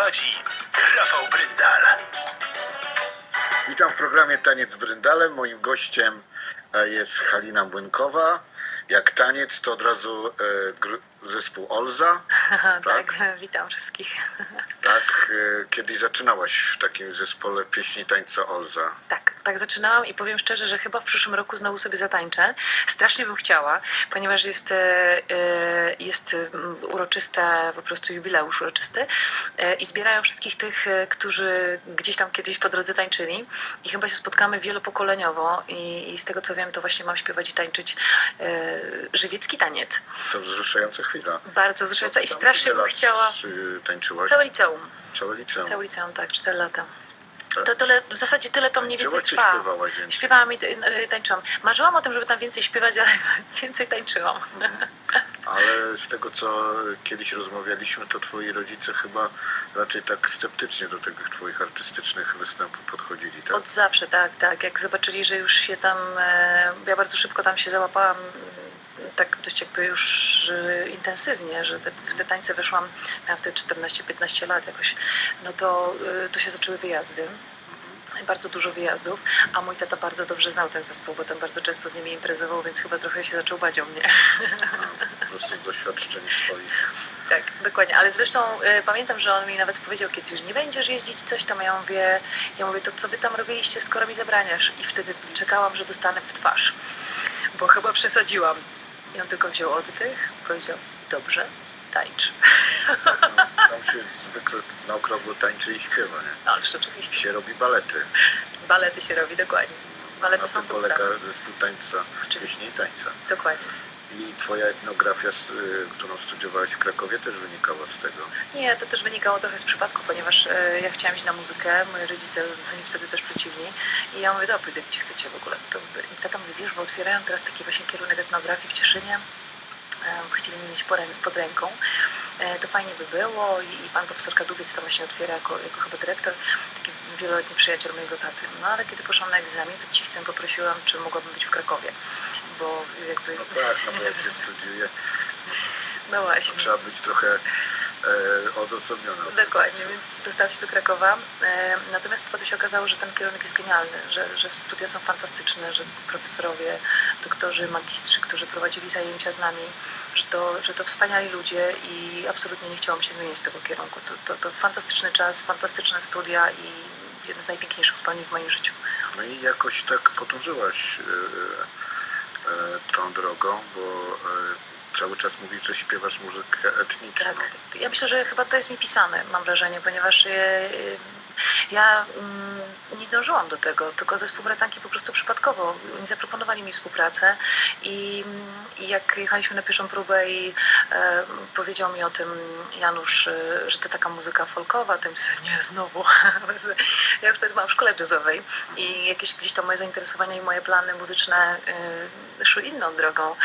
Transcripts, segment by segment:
prowadzi Rafał Bryndal. Witam w programie Taniec Bryndale. Moim gościem e, jest Halina Błynkowa. Jak taniec, to od razu e, zespół Olza. tak, witam wszystkich. Tak, e, kiedyś zaczynałaś w takim zespole pieśni tańca Olza. Tak, tak zaczynałam i powiem szczerze, że chyba w przyszłym roku znowu sobie zatańczę. Strasznie bym chciała, ponieważ jest, e, e, jest mm, uroczyste, po prostu jubileusz uroczysty i zbierają wszystkich tych, którzy gdzieś tam kiedyś po drodze tańczyli i chyba się spotkamy wielopokoleniowo i, i z tego co wiem, to właśnie mam śpiewać i tańczyć żywiecki taniec. To wzruszająca chwila. Bardzo wzruszająca i strasznie bym chciała... Tańczyłaś? Całe liceum. Całe liceum. Całe liceum, tak, 4 lata. Tak. To tyle, w zasadzie tyle to mniej więcej trwa. Śpiewałam i y, tańczyłam. Marzyłam o tym, żeby tam więcej śpiewać, ale więcej tańczyłam. Ale z tego, co kiedyś rozmawialiśmy, to twoi rodzice chyba raczej tak sceptycznie do tych twoich artystycznych występów podchodzili, tak? Od zawsze, tak, tak. Jak zobaczyli, że już się tam, e, ja bardzo szybko tam się załapałam, tak dość jakby już e, intensywnie, że te, w te tańce weszłam, miałam wtedy 14-15 lat jakoś, no to, e, to się zaczęły wyjazdy. Bardzo dużo wyjazdów, a mój tata bardzo dobrze znał ten zespół, bo tam bardzo często z nimi imprezował, więc chyba trochę się zaczął bać o mnie. Po prostu z doświadczeń swoich. Tak, dokładnie. Ale zresztą y, pamiętam, że on mi nawet powiedział kiedyś, że nie będziesz jeździć coś tam, a ja mówię, ja mówię, to co wy tam robiliście, skoro mi zabraniasz? I wtedy czekałam, że dostanę w twarz, bo chyba przesadziłam. I on tylko wziął oddech, powiedział, dobrze, tańcz. Tam się zwykle na okrągło tańczy i śpiewa, nie? Ależ oczywiście, się robi balety. balety się robi, dokładnie. Balety Na są tym polega zespół tańca, Oczywiście. pieśni tańca. Dokładnie. I twoja etnografia, y, którą studiowałaś w Krakowie, też wynikała z tego. Nie, to też wynikało trochę z przypadku, ponieważ e, ja chciałam iść na muzykę, moi rodzice byli wtedy też przeciwni i ja mówię, dobra, pójdę gdzie chcecie w ogóle. To, i tata mówi, wiesz, bo otwierają teraz taki właśnie kierunek etnografii w Cieszynie, chcieli mieć pod ręką. E, To fajnie by było i, pan profesor Kadubiec tam właśnie otwiera jako, jako chyba dyrektor, taki wieloletni przyjaciel mojego taty. No ale kiedy poszłam na egzamin, to cichcem poprosiłam, czy mogłabym być w Krakowie, bo jakby... No tak, no bo jak się studiuje, No właśnie. trzeba być trochę odosobniona. Dokładnie, więc dostałam się do Krakowa. E, Natomiast potem się okazało, że ten kierunek jest genialny, że, że studia są fantastyczne, że profesorowie, doktorzy, magistrzy, którzy prowadzili zajęcia z nami, że to, że to wspaniali ludzie i absolutnie nie chciałam się zmieniać tego kierunku. To, to, to fantastyczny czas, fantastyczne studia i jeden z najpiękniejszych wspomnień w moim życiu. No i jakoś tak podążyłaś e, e, tą drogą, bo e, cały czas mówisz, że śpiewasz muzykę etniczną. Tak. Ja myślę, że chyba to jest mi pisane, mam wrażenie, ponieważ e, e, ja mm, nie dążyłam do tego, tylko zespół bratanki po prostu przypadkowo. Oni zaproponowali mi współpracę i, mm, i jak jechaliśmy na pierwszą próbę i e, powiedział mi o tym Janusz, e, że to taka muzyka folkowa, sobie, nie, znowu. ja wtedy byłam w szkole jazzowej i jakieś gdzieś tam moje zainteresowania i moje plany muzyczne e, szły inną drogą.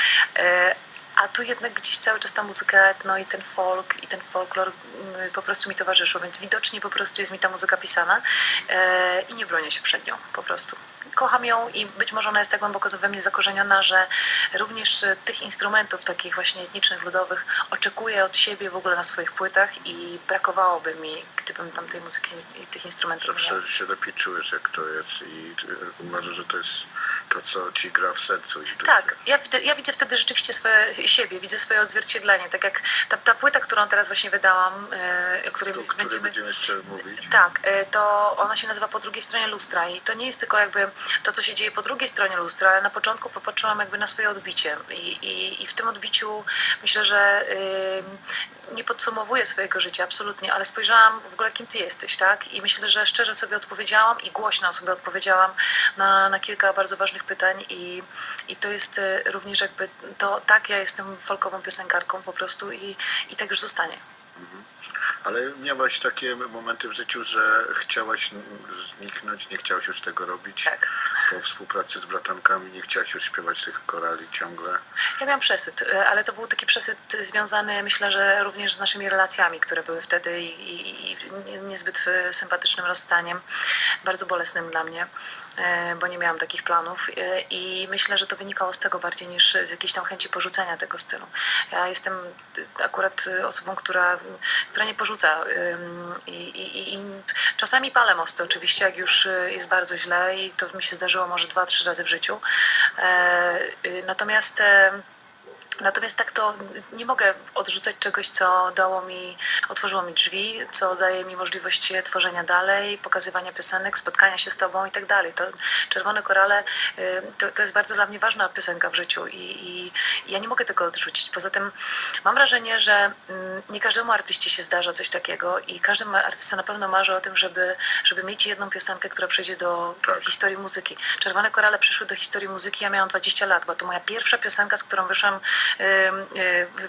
A tu jednak gdzieś cały czas ta muzyka etno i ten folk i ten folklor mm, po prostu mi towarzyszą, więc widocznie po prostu jest mi ta muzyka pisana e, i nie bronię się przed nią po prostu. Kocham ją i być może ona jest tak głęboko we mnie zakorzeniona, że również e, tych instrumentów takich właśnie etnicznych, ludowych oczekuję od siebie w ogóle na swoich płytach i brakowałoby mi, gdybym tam tej muzyki i tych instrumentów nie Zawsze się lepiej czujesz, jak to jest i e, uważasz, że to jest to, co ci gra w sercu i. Tak, ja widzę, ja widzę wtedy rzeczywiście swoje, siebie, widzę swoje odzwierciedlenie. Tak jak ta, ta płyta, którą teraz właśnie wydałam, e, o której O której będziemy. będziemy jeszcze mówić. Tak, e, to ona się nazywa Po drugiej stronie lustra i to nie jest tylko jakby to, co się dzieje po drugiej stronie lustra, ale na początku popatrzyłam jakby na swoje odbicie i, i, i w tym odbiciu myślę, że nie podsumowuję swojego życia absolutnie, ale spojrzałam w ogóle kim ty jesteś, tak? I myślę, że szczerze sobie odpowiedziałam i głośno sobie odpowiedziałam na, na kilka bardzo ważnych pytań i, i to jest y, również jakby to, tak, ja jestem folkową piosenkarką po prostu i, i tak już zostanie. Ale miałaś takie momenty w życiu, że chciałaś zniknąć, nie chciałaś już tego robić. Tak. Po współpracy z bratankami nie chciałaś już śpiewać tych korali ciągle. Ja miałam przesyt, e, ale to był taki przesyt związany, myślę, że również z naszymi relacjami, które były wtedy i, i, i nie- niezbyt e, sympatycznym rozstaniem, bardzo bolesnym dla mnie, e, bo nie miałam takich planów i myślę, że to wynikało z tego bardziej niż z jakiejś tam chęci porzucenia tego stylu. Ja jestem akurat osobą, która, która nie porzuca I, i, i czasami palę mosty oczywiście, jak już y, jest bardzo źle i to mi się zdarzyło może dwa, trzy razy w życiu. E, y, Natomiast Natomiast tak to nie mogę odrzucać czegoś, co dało mi, otworzyło mi drzwi, co daje mi możliwość tworzenia dalej, pokazywania piosenek, spotkania się z tobą i tak dalej. To Czerwone Korale y, to, to jest bardzo dla mnie ważna piosenka w życiu i, i, ja nie mogę tego odrzucić. Poza tym mam wrażenie, że mm, nie każdemu artyście się zdarza coś takiego i każdy artysta na pewno marzy o tym, żeby, żeby mieć jedną piosenkę, która przejdzie do Tak. historii muzyki. Czerwone Korale przeszły do historii muzyki, ja miałam 20 lat, była to moja pierwsza piosenka, z którą wyszłam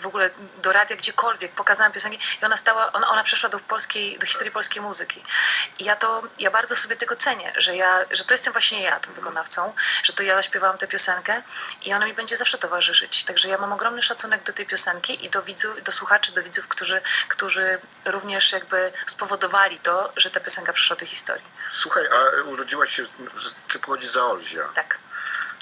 w ogóle do radia gdziekolwiek, pokazałam piosenki i ona stała, ona, ona przeszła do polskiej, do historii polskiej muzyki. I ja to, ja bardzo sobie tego cenię, że ja, że to jestem właśnie ja tym wykonawcą, że to ja zaśpiewałam tę piosenkę i ona mi będzie zawsze towarzyszyć. Także ja mam ogromny szacunek do tej piosenki i do widzów, do słuchaczy, do widzów, którzy, którzy również jakby spowodowali to, że ta piosenka przeszła do historii. Słuchaj, a urodziłaś się, ty pochodzisz za Olzia. Tak.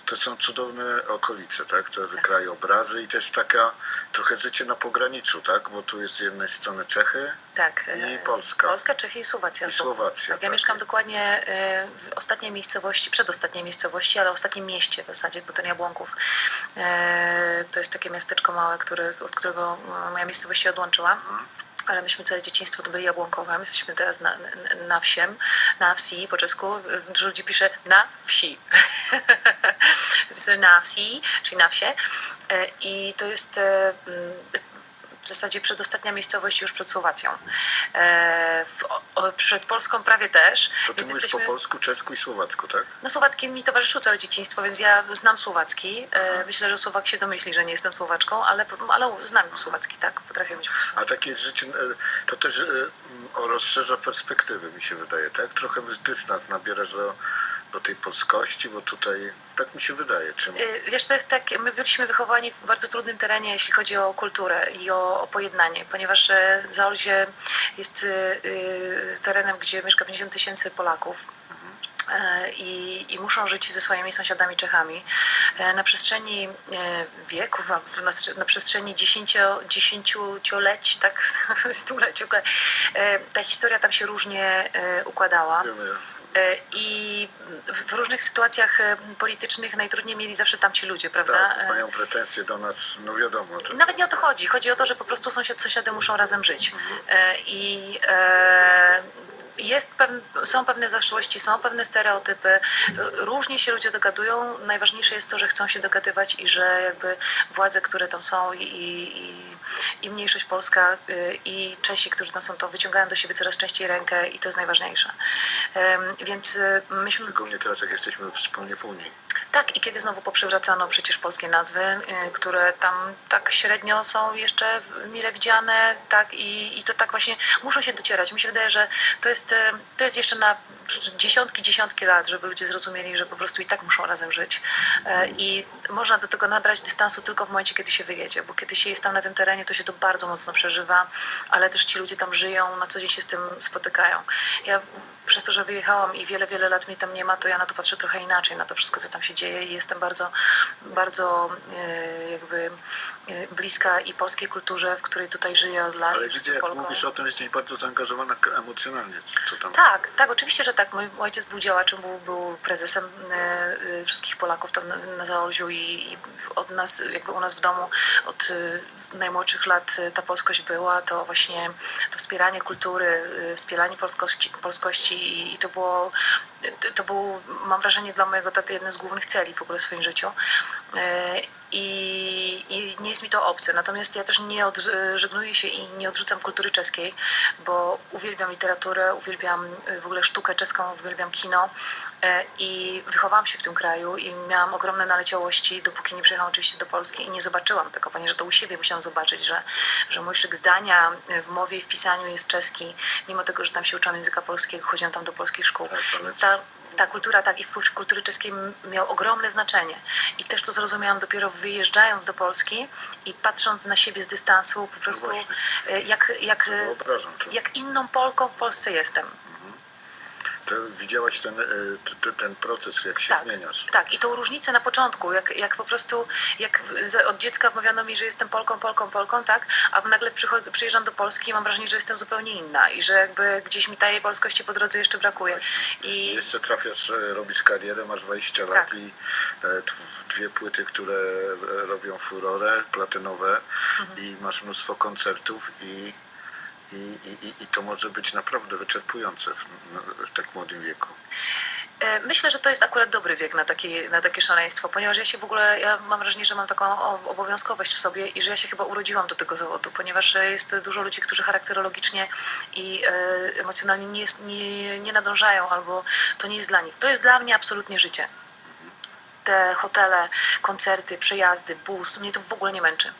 To są cudowne okolice, tak? To krajobrazy i też taka trochę życie na pograniczu, tak? Bo tu jest z jednej strony Czechy Tak. i e, Polska. Polska, Czechy i Słowacja. I Słowacja, Tak, ja tak. mieszkam dokładnie e, w ostatniej miejscowości, przedostatniej miejscowości, ale ostatnim mieście w zasadzie, bo to nie Jabłonków. E, To jest takie miasteczko małe, które, od którego moja miejscowość się odłączyła. Mhm. Ale myśmy całe dzieciństwo to byli Jabłonkowe. My jesteśmy teraz na, na, na wsiem, na wsi po czesku. Dużo ludzi pisze na wsi. Na wsi, czyli na wsie. E, I to jest e, w zasadzie przedostatnia miejscowość już przed Słowacją. E, w, o, przed Polską prawie też. To ty więc mówisz jesteśmy... po polsku, czesku i słowacku, tak? No Słowacki mi towarzyszył całe dzieciństwo, więc ja znam słowacki. E, myślę, że Słowak się domyśli, że nie jestem Słowaczką, ale, ale znam słowacki, tak, potrafię mieć. A takie życie, to też e, o, rozszerza perspektywy, mi się wydaje, tak? Trochę dystans nabierasz do, do tej polskości, bo tutaj, tak mi się wydaje. Czym... Y, Wiesz, to jest tak, my byliśmy wychowani w bardzo trudnym terenie, jeśli chodzi o kulturę i o, o pojednanie, ponieważ e, Zaolzie jest y, y, terenem, gdzie mieszka 50 tysięcy Polaków. E, I, I muszą żyć ze swoimi sąsiadami Czechami. Na przestrzeni wieków, na, na przestrzeni dziesięcio, dziesięcioleci, tak, stuleci, ta historia tam się różnie układała. E, I w różnych sytuacjach e, politycznych najtrudniej mieli zawsze tamci ludzie, prawda? tak, E, mają pretensje do nas, no wiadomo. To, Nawet nie o to chodzi. Chodzi o to, że po prostu sąsiad, sąsiady muszą razem żyć. E, I e, jest pewn, są pewne zaszłości, są pewne stereotypy. Różnie się ludzie dogadują. Najważniejsze jest to, że chcą się dogadywać i że jakby władze, które tam są i, i, i mniejszość polska y, i Czesi, którzy tam są, to wyciągają do siebie coraz częściej rękę i to jest najważniejsze. Więc y, myśmy Szczególnie teraz, jak jesteśmy wspólnie w Unii. Tak, i kiedy znowu poprzywracano przecież polskie nazwy, y, które tam tak średnio są jeszcze mile widziane, tak, i, i to tak właśnie muszą się docierać. Mi się wydaje, że to jest, y, to jest jeszcze na dziesiątki, dziesiątki lat, żeby ludzie zrozumieli, że po prostu i tak muszą razem żyć. E, I można do tego nabrać dystansu tylko w momencie, kiedy się wyjedzie, bo kiedy się jest tam na tym terenie, to się to bardzo mocno przeżywa, ale też ci ludzie tam żyją, na co dzień się z tym spotykają. Ja przez to, że wyjechałam i wiele, wiele lat mnie tam nie ma, to ja na to patrzę trochę inaczej, na to wszystko, co tam się dzieje i jestem bardzo, bardzo e, jakby e, bliska i polskiej kulturze, w której tutaj żyję od lat. Ale widzę, jak Polką. mówisz o tym, jesteś bardzo zaangażowana emocjonalnie. Co tam? Tak, tak, oczywiście, że tak. Mój ojciec był działaczem, był, był prezesem e, wszystkich Polaków tam na, Zaolziu i, i od nas, jakby u nas w domu od najmłodszych lat ta polskość była, to właśnie to wspieranie kultury, wspieranie polskości, polskości i, i to było, to- był, mam wrażenie, dla mojego taty jeden z głównych celi w ogóle w swoim życiu. E, I, I nie jest mi to obce. Natomiast ja też nie odżegnuję się i nie odrzucam kultury czeskiej, bo uwielbiam literaturę, uwielbiam y, w ogóle sztukę czeską, uwielbiam kino e, i wychowałam się w tym kraju i miałam ogromne naleciałości, dopóki nie przyjechałam oczywiście do Polski i nie zobaczyłam tego, ponieważ to u siebie musiałam zobaczyć, że, że mój szyk zdania w mowie i w pisaniu jest czeski, mimo tego, że tam się uczyłam języka polskiego, chodziłam tam do polskich szkół. Tak, ta, ta kultura, tak, i wpływ kultury czeskiej miał ogromne znaczenie. I też to zrozumiałam dopiero wyjeżdżając do Polski i patrząc na siebie z dystansu, po prostu właśnie. e, jak, jak, jak inną Polką w Polsce jestem. To widziałaś ten, e, ten proces, jak się Tak. zmieniasz. Tak, i tą różnicę na początku, jak, jak po prostu, jak od dziecka wmawiano mi, że jestem Polką, Polką, Polką, tak, a w nagle przychodzę, przyjeżdżam do Polski i mam wrażenie, że jestem zupełnie inna i że jakby gdzieś mi tej polskości po drodze jeszcze brakuje. I I jeszcze trafiasz, e, robisz karierę, masz 20 lat Tak. i e, dwie płyty, które robią furorę, platynowe Mhm. i masz mnóstwo koncertów i, i, i, i- to może być naprawdę wyczerpujące w, w tak młodym wieku. E, Myślę, że to jest akurat dobry wiek na takie, na takie szaleństwo, ponieważ ja się w ogóle, ja mam wrażenie, że mam taką obowiązkowość w sobie i że ja się chyba urodziłam do tego zawodu, ponieważ e, jest dużo ludzi, którzy charakterologicznie i e, emocjonalnie nie, jest, nie, nie nadążają albo to nie jest dla nich. To jest dla mnie absolutnie życie. Te hotele, koncerty, przejazdy, bus, mnie to w ogóle nie męczy.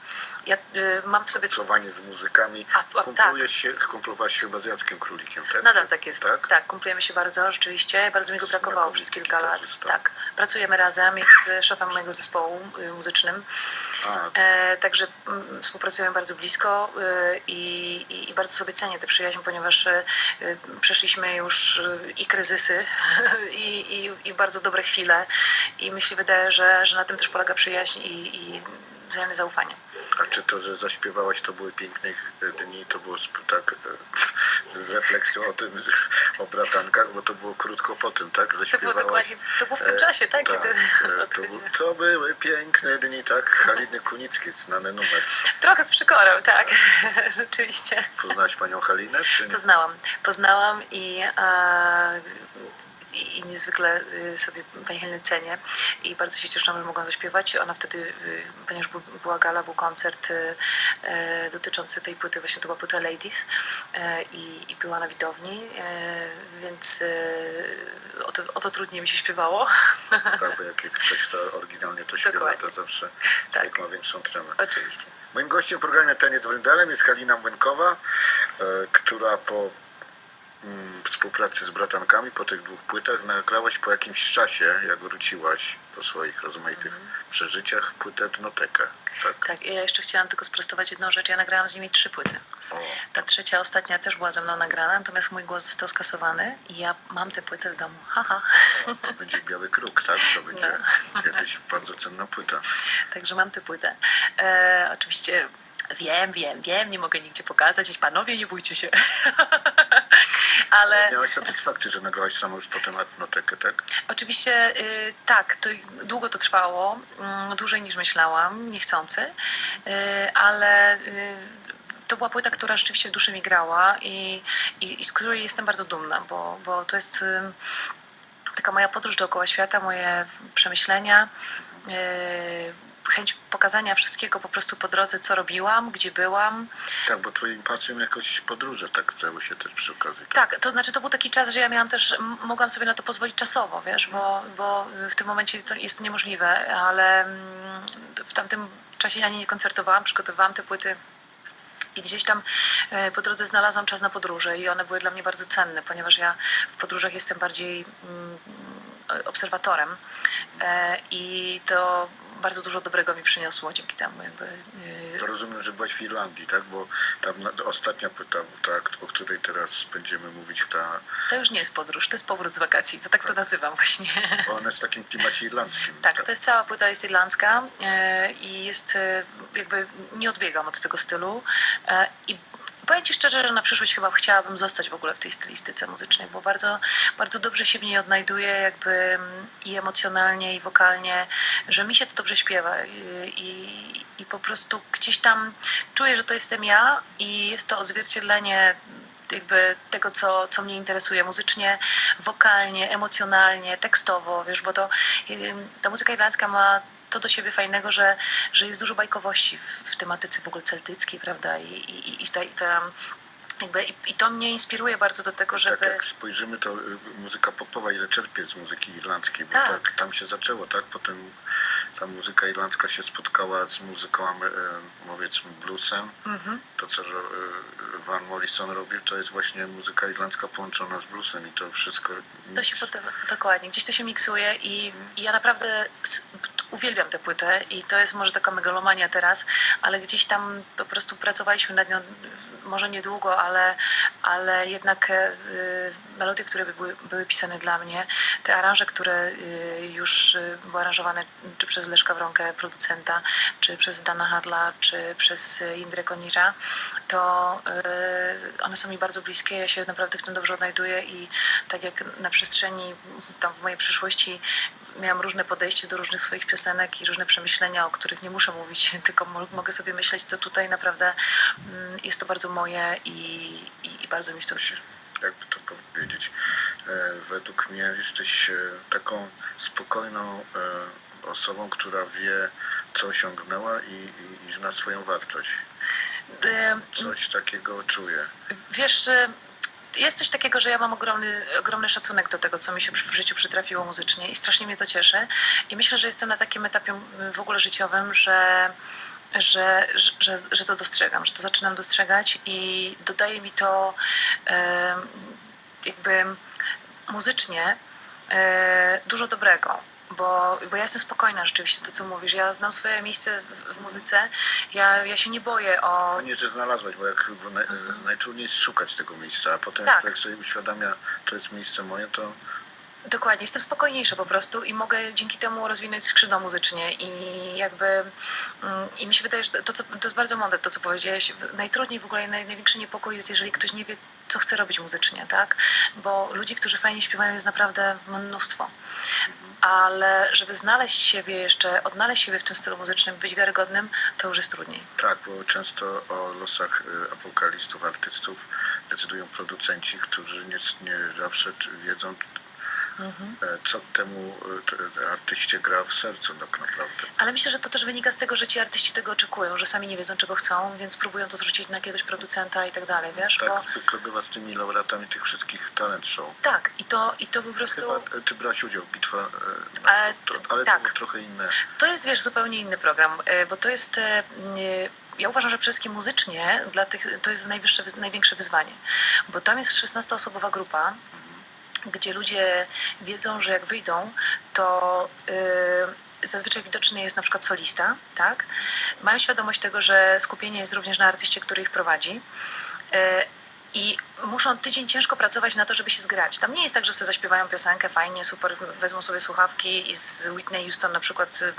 Ja e, mam w sobie Czuwanie z muzykami. A, a, Kumplujesz się, kumplowałaś się chyba z Jackiem Królikiem, tak? Nadal tak jest. Tak? Tak, kumplujemy się bardzo, rzeczywiście. Bardzo mi go brakowało przez kilka lat. Tak. Pracujemy razem, jest szefem mojego zespołu y, muzycznym. E, także mm, współpracujemy bardzo blisko y, i, i, bardzo sobie cenię tę przyjaźń, ponieważ y, y, przeszliśmy już y, i kryzysy, i, i, i bardzo dobre chwile. I myślę, wydaje, że, że na tym też polega przyjaźń i, i wzajemne zaufanie. A czy to, że zaśpiewałaś, to były piękne e, dni, to było tak e, z refleksją o tym, o bratankach, bo to było krótko po tym, tak? To było Zaśpiewałaś. dokładnie, to było w tym e, czasie, tak? tak, Kiedy e, to, bu- to były piękne dni, tak? Haliny Kunickiej, znany numer. Trochę z przykorą, tak, rzeczywiście. Poznałaś panią Halinę, czy nie? Poznałam, poznałam i, e, i, i niezwykle y, sobie Pani Helenę cenię i bardzo się cieszyłam, że mogłam zaśpiewać. Ona wtedy, y, ponieważ był, była gala, był koncert y, dotyczący tej płyty, właśnie to była płyta Ladies i, i była na widowni, więc o, to, o to trudniej mi się śpiewało. Tak, bo jak jest ktoś, kto oryginalnie to śpiewa, Dokładnie. to zawsze Tak. ma większą tremę. Oczywiście. Moim gościem w programie Taniec Bryndalem jest Halina Młynkowa, która po współpracy z bratankami, po tych dwóch płytach, nagrałaś po jakimś czasie, jak wróciłaś po swoich rozmaitych przeżyciach, płytę Etnotekę. Tak? Tak, ja jeszcze chciałam tylko sprostować jedną rzecz. Ja nagrałam z nimi trzy płyty. O, Ta trzecia, ostatnia też była ze mną nagrana, natomiast mój głos został skasowany i ja mam tę płytę w domu. Haha. to będzie Biały Kruk, tak? To będzie No. kiedyś bardzo cenna płyta. Także mam tę płytę. E, oczywiście wiem, wiem, wiem, nie mogę nigdzie pokazać. Panowie, nie bójcie się. Ale Miałaś satysfakcję, że nagrałaś samą już potem Etnotekę, tak? oczywiście y, tak, to długo to trwało, mm, dłużej niż myślałam, niechcący, y, ale y, to była płyta, która rzeczywiście w duszy mi grała i, i, i z której jestem bardzo dumna, bo, bo to jest y, taka moja podróż dookoła świata, moje przemyślenia, y, chęć pokazania wszystkiego po prostu po drodze, co robiłam, gdzie byłam. Tak, bo twoim pasją jakoś podróże tak stały się też przy okazji. Tak, to znaczy to był taki czas, że ja miałam też, mogłam sobie na to pozwolić czasowo, wiesz, bo, bo w tym momencie to jest to niemożliwe, ale mm, w tamtym czasie ani nie koncertowałam, przygotowywałam te płyty i gdzieś tam e, po drodze znalazłam czas na podróże i one były dla mnie bardzo cenne, ponieważ ja w podróżach jestem bardziej mm, obserwatorem e, i to bardzo dużo dobrego mi przyniosło dzięki temu jakby e, To rozumiem, że byłaś w Irlandii, tak? Bo tam ostatnia płyta, ta, o której teraz będziemy mówić, ta, to już nie jest podróż, to jest powrót z wakacji, to tak to nazywam właśnie. bo ona jest w takim klimacie irlandzkim. Tak, to jest cała płyta jest irlandzka e, i jest e, jakby nie odbiegam od tego stylu e, i powiem Ci szczerze, że na przyszłość chyba chciałabym zostać w ogóle w tej stylistyce muzycznej, bo bardzo, bardzo dobrze się w niej odnajduję jakby mm, i emocjonalnie i wokalnie, że mi się to dobrze śpiewa. I, i, po prostu gdzieś tam czuję, że to jestem ja i jest to odzwierciedlenie jakby tego, co, co mnie interesuje muzycznie, wokalnie, emocjonalnie, tekstowo, wiesz, bo to ym, ta muzyka irlandzka ma to do siebie fajnego, że, że jest dużo bajkowości w, w tematyce w ogóle celtyckiej, prawda, i, i, i, ta, i ta jakby, i, i to mnie inspiruje bardzo do tego, żeby... Tak jak spojrzymy, to y, muzyka popowa ile czerpie z muzyki irlandzkiej, bo Tak. tak. tam się zaczęło, tak? Potem ta muzyka irlandzka się spotkała z muzyką, e, powiedzmy, bluesem. Mhm. To, co e, Van Morrison robił, to jest właśnie muzyka irlandzka połączona z bluesem i to wszystko... To się potem, dokładnie, gdzieś to się miksuje i, i ja naprawdę uwielbiam tę płytę i to jest może taka megalomania teraz, ale gdzieś tam po prostu pracowaliśmy nad nią może niedługo, ale, ale jednak e, y, melodie, które były, były pisane dla mnie, te aranże, które y, już y, były aranżowane czy przez Leszka Wronkę, producenta, czy przez Dana Hadla, czy przez y, Indrę Konirza, to one są mi bardzo bliskie, ja się naprawdę w tym dobrze odnajduję i tak jak na przestrzeni tam w mojej przyszłości miałam różne podejście do różnych swoich piosenek i różne przemyślenia, o których nie muszę mówić, tylko mo- mogę sobie myśleć, to tutaj naprawdę mm, jest to bardzo moje i, i, i bardzo mi w to jakby to powiedzieć, e, według mnie jesteś e, taką spokojną e, osobą, która wie, co osiągnęła i, i, i zna swoją wartość. Coś takiego czuję. Wiesz, jest coś takiego, że ja mam ogromny, ogromny szacunek do tego, co mi się w życiu przytrafiło muzycznie i strasznie mnie to cieszy. I myślę, że jestem na takim etapie y, w ogóle życiowym, że, że, że, że to dostrzegam, że to zaczynam dostrzegać i dodaje mi to jakby muzycznie e, dużo dobrego. Bo, bo ja jestem spokojna rzeczywiście, to co mówisz. Ja znam swoje miejsce w, w muzyce. Ja, ja się nie boję o, Fajnie, że znalazłaś, bo jak bo naj, najtrudniej jest szukać tego miejsca, a potem Tak. jak sobie uświadamia, to jest miejsce moje, to Dokładnie, jestem spokojniejsza po prostu i mogę dzięki temu rozwinąć skrzydła muzycznie i jakby mm, i mi się wydaje, że to, co, to jest bardzo mądre to, co powiedziałeś. Najtrudniej w ogóle, naj, największy niepokój jest, jeżeli ktoś nie wie, co chce robić muzycznie, tak? Bo ludzi, którzy fajnie śpiewają jest naprawdę mnóstwo. Ale żeby znaleźć siebie jeszcze, odnaleźć siebie w tym stylu muzycznym, być wiarygodnym, to już jest trudniej. tak, bo często o losach y, wokalistów, artystów decydują producenci, którzy nie, nie zawsze wiedzą, Mhm. e, co temu e, artyście gra w sercu tak naprawdę. Ale myślę, że to też wynika z tego, że ci artyści tego oczekują, że sami nie wiedzą, czego chcą, więc próbują to zrzucić na jakiegoś producenta i tak dalej, wiesz? Tak Bo, zwykle bywa z tymi laureatami tych wszystkich talent show. tak, i to, i to po prostu... Chyba e, ty brałaś udział w bitwa, e, E, to, ale tak. to było trochę inne. To jest, wiesz, zupełnie inny program, bo to jest. Ja uważam, że przede wszystkim muzycznie dla tych, to jest najwyższe, największe wyzwanie, bo tam jest 16-osobowa grupa, gdzie ludzie wiedzą, że jak wyjdą, to y, zazwyczaj widoczny jest na przykład solista, tak? Mają świadomość tego, że skupienie jest również na artyście, który ich prowadzi. Y, i muszą tydzień ciężko pracować na to, żeby się zgrać. Tam nie jest tak, że sobie zaśpiewają piosenkę fajnie, super, wezmą sobie słuchawki i z Whitney Houston na przykład y,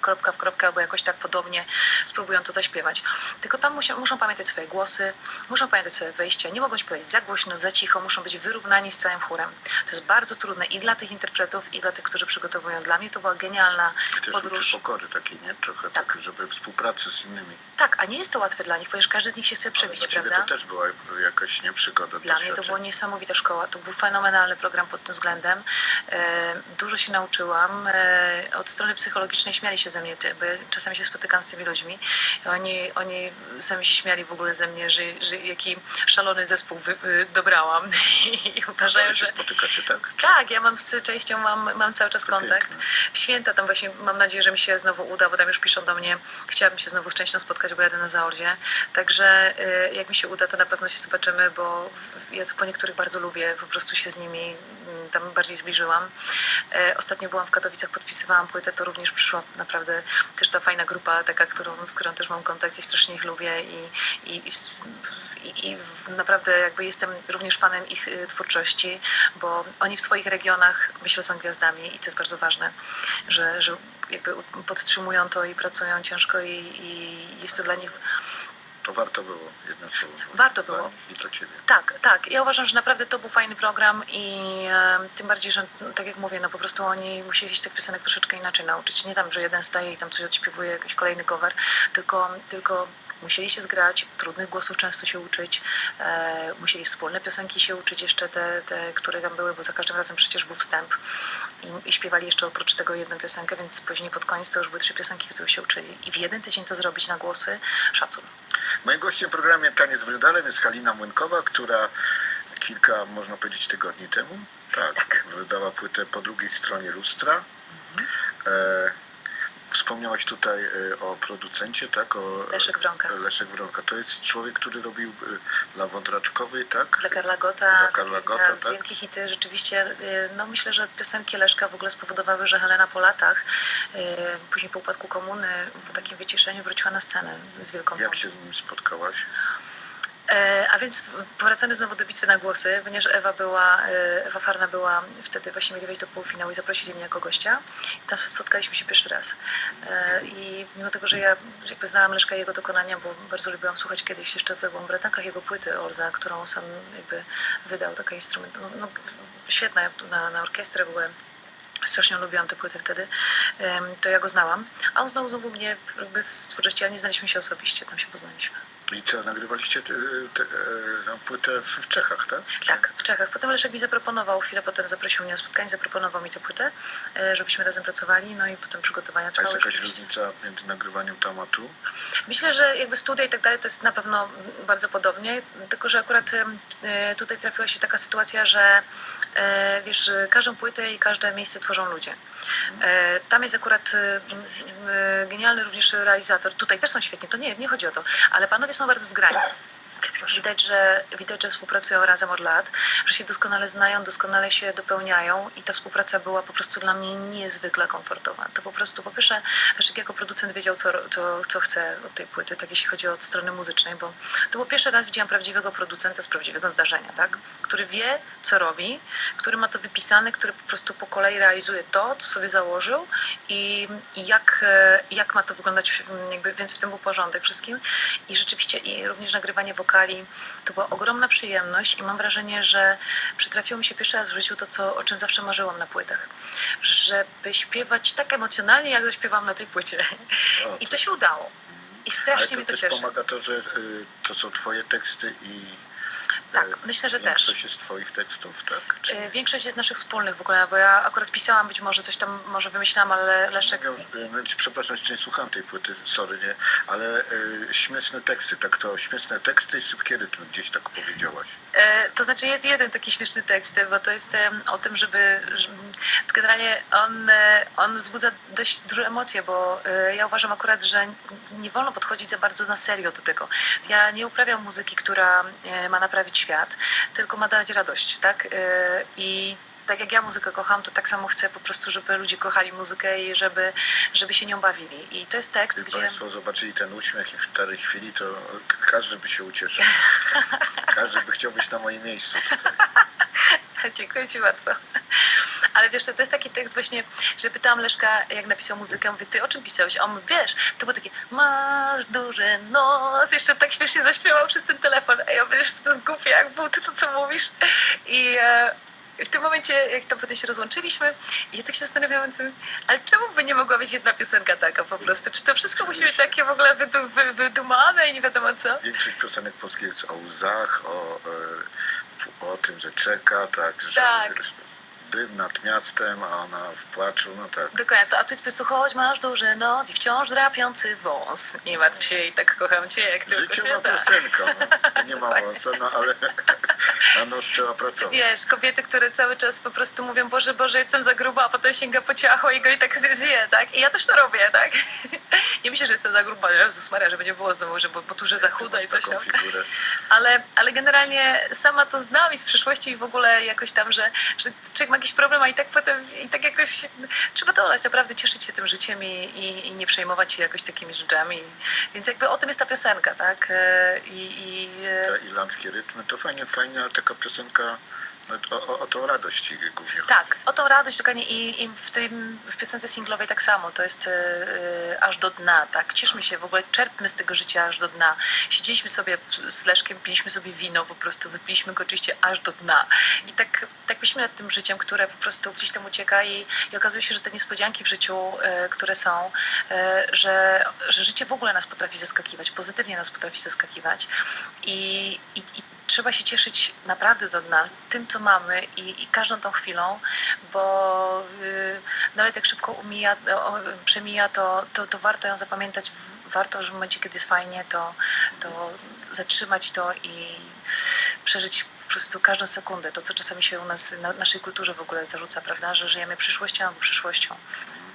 kropka w kropkę albo jakoś tak podobnie spróbują to zaśpiewać. Tylko tam muszą, muszą pamiętać swoje głosy, muszą pamiętać swoje wejścia, nie mogą śpiewać za głośno, za cicho, muszą być wyrównani z całym chórem. To jest bardzo trudne i dla tych interpretów, i dla tych, którzy przygotowują. Dla mnie to była genialna też podróż. uczy pokory takiej, nie? Trochę Tak. tak, żeby współpracy z innymi. Tak, a nie jest to łatwe dla nich, ponieważ każdy z nich się chce Ale przebić, dla ciebie prawda? to też była jakaś nieprzygoda, Dla mnie to była niesamowita szkoła. To był fenomenalny program pod tym względem. E, dużo się nauczyłam. E, od strony psychologicznej śmiali się ze mnie, bo ja czasami się spotykam z tymi ludźmi. Oni, oni sami się śmiali w ogóle ze mnie, że, że jaki szalony zespół wy, y, dobrałam. I uważają, Ale się że... spotykacie, tak? Tak, ja mam z częścią mam, mam cały czas kontakt. W święta tam właśnie mam nadzieję, że mi się znowu uda, bo tam już piszą do mnie, chciałabym się znowu z częścią spotkać, bo jadę na Zaordzie. Także y, jak mi się uda, to na pewno się zobaczymy, bo ja po niektórych bardzo lubię, po prostu się z nimi mm, tam bardziej zbliżyłam. E, Ostatnio byłam w Katowicach, podpisywałam płytę, to również przyszła naprawdę też ta fajna grupa, taka, którą, z którą też mam kontakt i strasznie ich lubię i, i, i, i, naprawdę jakby jestem również fanem ich y, twórczości, bo oni w swoich regionach myślę są gwiazdami i to jest bardzo ważne, że, że jakby podtrzymują to i pracują ciężko i, i jest to dla nich To warto było, jedno słowo. Warto Dla było. nich I dla ciebie. Tak, tak. Ja uważam, że naprawdę to był fajny program i e, tym bardziej, że no, tak jak mówię, no po prostu oni musieli się tych piosenek troszeczkę inaczej nauczyć. Nie tam, że jeden staje i tam coś odśpiewuje, jakiś kolejny cover, tylko, tylko musieli się zgrać, trudnych głosów często się uczyć, e, musieli wspólne piosenki się uczyć jeszcze te, te, które tam były, bo za każdym razem przecież był wstęp i, i śpiewali jeszcze oprócz tego jedną piosenkę, więc później pod koniec to już były trzy piosenki, które się uczyli. I w jeden tydzień to zrobić na głosy, szacun. Moim gościem w programie Taniec Brydalem jest Halina Młynkowa, która kilka, można powiedzieć, tygodni temu tak, Tak. wydała płytę po drugiej stronie lustra. E, Wspomniałaś tutaj e, o producencie, tak? O, Leszek Wronka. Leszek Wronka. To jest człowiek, który robił e, dla Wątraczkowej, tak? Dla Karla Gota, Dla Karla Gotta, tak? wielkie hity. Rzeczywiście, no myślę, że piosenki Leszka w ogóle spowodowały, że Helena po latach, później po upadku komuny, po takim wyciszeniu wróciła na scenę z wielką Jak się z nim spotkałaś? E, A więc powracamy znowu do bitwy na głosy, ponieważ Ewa była, e, Ewa Farna była wtedy właśnie mieli wejść do półfinału i zaprosili mnie jako gościa. I tam spotkaliśmy się pierwszy raz. E, I mimo tego, że ja jakby znałam Leszka jego dokonania, bo bardzo lubiłam słuchać kiedyś jeszcze w Byłam Bratankach jego płyty Olza, którą sam jakby wydał, taka instrument, no, no, świetna na, na orkiestrę w ogóle. Strasznie lubiłam tę płytę wtedy, to ja go znałam. A on znowu znowu mnie jakby z twórczości, ale nie znaliśmy się osobiście, tam się poznaliśmy. I co, nagrywaliście tę te, te, tę płytę w, w Czechach, tak? Czy- Tak, w Czechach. Potem Leszek mi zaproponował, chwilę potem zaprosił mnie na spotkanie, zaproponował mi tę płytę, e, żebyśmy razem pracowali, no i potem przygotowania A jest trwały. jakaś różnica między nagrywaniem tam a tu? Myślę, że jakby studia i tak dalej to jest na pewno bardzo podobnie, tylko że akurat e, tutaj trafiła się taka sytuacja, że e, wiesz, e, każdą płytę i każde miejsce tworzą ludzie. E, Tam jest akurat e, e, genialny również realizator. Tutaj też są świetni, to nie, nie chodzi o to, ale panowie Kosovo versus Gran Widać że, widać, że współpracują razem od lat, że się doskonale znają, doskonale się dopełniają i ta współpraca była po prostu dla mnie niezwykle komfortowa. To po prostu, po pierwsze, Leszek jako producent wiedział, co, co, co chce od tej płyty, tak jeśli chodzi o od strony muzycznej, bo to był pierwszy raz widziałam prawdziwego producenta z prawdziwego zdarzenia, tak? który wie, co robi, który ma to wypisane, który po prostu po kolei realizuje to, co sobie założył i, i jak, e, jak ma to wyglądać, jakby, więc w tym był porządek wszystkim. I rzeczywiście i również nagrywanie to była ogromna przyjemność i mam wrażenie, że przytrafiło mi się pierwszy raz w życiu to, co, o czym zawsze marzyłam na płytach. Żeby śpiewać tak emocjonalnie, jak zaśpiewam na tej płycie. O, I to się udało. I Ale strasznie to mnie to też cieszy. pomaga to, że y, to są twoje teksty i Tak, y, myślę, że też. większość jest twoich tekstów, tak? Czy Y, Większość jest naszych wspólnych w ogóle, bo ja akurat pisałam, być może coś tam może wymyślałam, ale Leszek Miał, y, znaczy, przepraszam, jeszcze nie słuchałem tej płyty, sorry, nie, ale y, śmieszne teksty, tak to, śmieszne teksty i szybkie rytmy, gdzieś tak powiedziałaś. E, To znaczy jest jeden taki śmieszny tekst, bo to jest em, o tym, żeby... że- Generalnie on, e, on wzbudza dość duże emocje, bo e, ja uważam akurat, że nie wolno podchodzić za bardzo na serio do tego. Ja nie uprawiam muzyki, która e, ma naprawić świat, tylko ma dać radość, tak? E, I tak jak ja muzykę kocham, to tak samo chcę po prostu, żeby ludzie kochali muzykę i żeby, żeby się nią bawili. I to jest tekst, Gdyby gdzie... Państwo zobaczyli ten uśmiech i w tej chwili, to każdy by się ucieszył. każdy by chciał być na moim miejscu tutaj. Dziękuję Ci bardzo. Ale wiesz, to jest taki tekst właśnie, że pytałam Leszka, jak napisał muzykę, mówię, ty o czym pisałeś? A on mówi, wiesz, to było takie, masz duży nos, jeszcze tak śmiesznie zaśpiewał przez ten telefon. A ja mówię, wiesz, co to jest głupie, jak było ty to, co mówisz. I e, w tym momencie, jak tam potem się rozłączyliśmy, ja tak się zastanawiałam, co- ale czemu by nie mogła być jedna piosenka taka po prostu? Czy to wszystko musi być takie w ogóle wydu, wy, wydumane i nie wiadomo co? Większość piosenek polskich jest o łzach, o, e, o tym, że czeka, tak, że Tak. Dym nad miastem, a ona w płaczu, no tak. Dokładnie, to, a tu jest masz duży nos i wciąż drapiący wąs. Nie martw się i tak kocham cię, jak tylko Życie się ma da. piosenka, no. nie ma wąsa, no ale na nos trzeba pracować. Wiesz, kobiety, które cały czas po prostu mówią, Boże, Boże, jestem za gruba, a potem sięga po ciacho i go i tak zje- tak? I ja też to robię, tak? Nie myślę, że jestem za gruba, Jezus Maria, żeby nie było znowu, że bo, bo tu, że za chuda i coś tam. figurę. Ale, ale generalnie sama to znam i z przeszłości i w ogóle jakoś tam, że, że człowiek ma jakiś problem, a i tak potem i tak jakoś trzeba to olać, naprawdę cieszyć się tym życiem i, i, i nie przejmować się jakoś takimi rzeczami. Więc jakby o tym jest ta piosenka, tak? E, I, i e, Te irlandzkie rytmy, to fajnie, fajna taka piosenka o, o, o tą radość głównie tak, o tą radość dokładnie i, i w, tym, w piosence singlowej tak samo, to jest e, aż do dna, tak? Cieszmy się w ogóle, czerpmy z tego życia aż do dna. Siedzieliśmy sobie z Leszkiem, piliśmy sobie wino, po prostu wypiliśmy go oczywiście aż do dna. I tak, tak myślimy nad tym życiem, które po prostu gdzieś tam ucieka i, i okazuje się, że te niespodzianki w życiu, e, które są, e, że, że życie w ogóle nas potrafi zaskakiwać, pozytywnie nas potrafi zaskakiwać i, i, i trzeba się cieszyć naprawdę do dna tym, co mamy i, i każdą tą chwilą, bo y, nawet jak szybko umija, o, przemija, to, to, to warto ją zapamiętać, warto, że w momencie, kiedy jest fajnie, to, to zatrzymać to i przeżyć po prostu każdą sekundę. To, co czasami się u nas, na naszej kulturze w ogóle zarzuca, prawda, że żyjemy przyszłością albo przyszłością.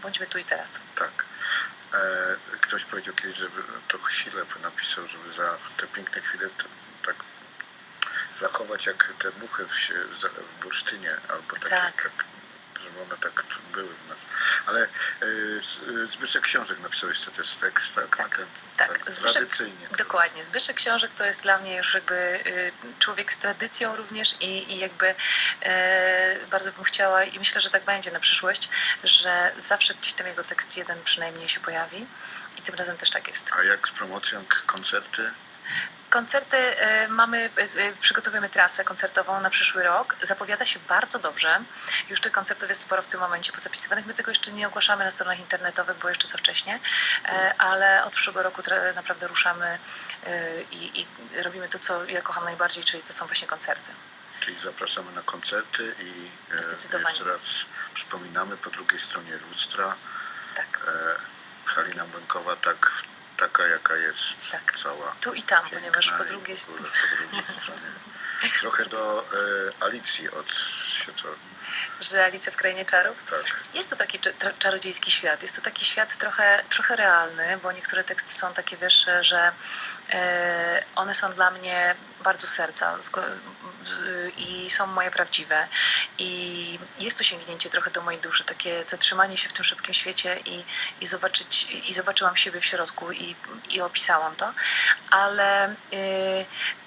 Bądźmy tu i teraz. Tak. E, ktoś powiedział kiedyś, żeby to Chilep napisał, żeby za te piękne chwile zachować jak te muchy w, w bursztynie, albo takie, Tak. tak. żeby one tak były w nas. Ale e, Z- Zbyszek Książek napisał jeszcze też tekst, tak? Tak, na ten, tak. Zbyszek- tradycyjnie. Dokładnie. Zbyszek Książek to jest dla mnie już jakby y, człowiek z tradycją również i, i jakby e, bardzo bym chciała i myślę, że tak będzie na przyszłość, że zawsze gdzieś tam jego tekst jeden przynajmniej się pojawi i tym razem też tak jest. A jak z promocją, koncerty? Koncerty e, mamy, e, e, przygotowujemy trasę koncertową na przyszły rok. Zapowiada się bardzo dobrze. Już tych koncertów jest sporo w tym momencie pozapisywanych. My tego jeszcze nie ogłaszamy na stronach internetowych, bo jeszcze za wcześnie, ale od przyszłego roku naprawdę ruszamy i, i robimy to, co ja kocham najbardziej, czyli to są właśnie koncerty. Czyli zapraszamy na koncerty i jeszcze raz przypominamy po drugiej stronie lustra Tak. Halina Błękowa tak, taka jaka jest Tak. cała. Tu i tam, ponieważ po drugiej po drugiej stronie. Trochę do e, Alicji od świata. Że Alicja w Krainie Czarów. Tak. Jest to taki czarodziejski świat. Jest to taki świat trochę, trochę realny, bo niektóre teksty są takie, wiesz, że e, one są dla mnie bardzo z serca i są moje prawdziwe. I jest to sięgnięcie trochę do mojej duszy, takie zatrzymanie się w tym szybkim świecie i, i zobaczyć, i zobaczyłam siebie w środku i, i opisałam to. Ale e,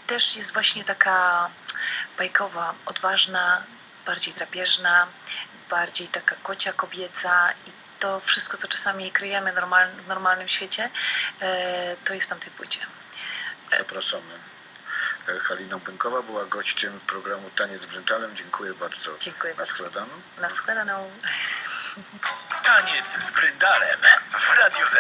też jest właśnie taka bajkowa, odważna, bardziej drapieżna, bardziej taka kocia kobieca i to wszystko, co czasami kryjemy normal, w normalnym świecie, e, to jest w tamtej płycie. Zapraszamy. E, Halina Błękowa była gościem programu Taniec z Bryntalem. Dziękuję bardzo. Dziękuję Na bardzo. składaną. Na sklenaną. Taniec z Bryndalem w Radiu Z.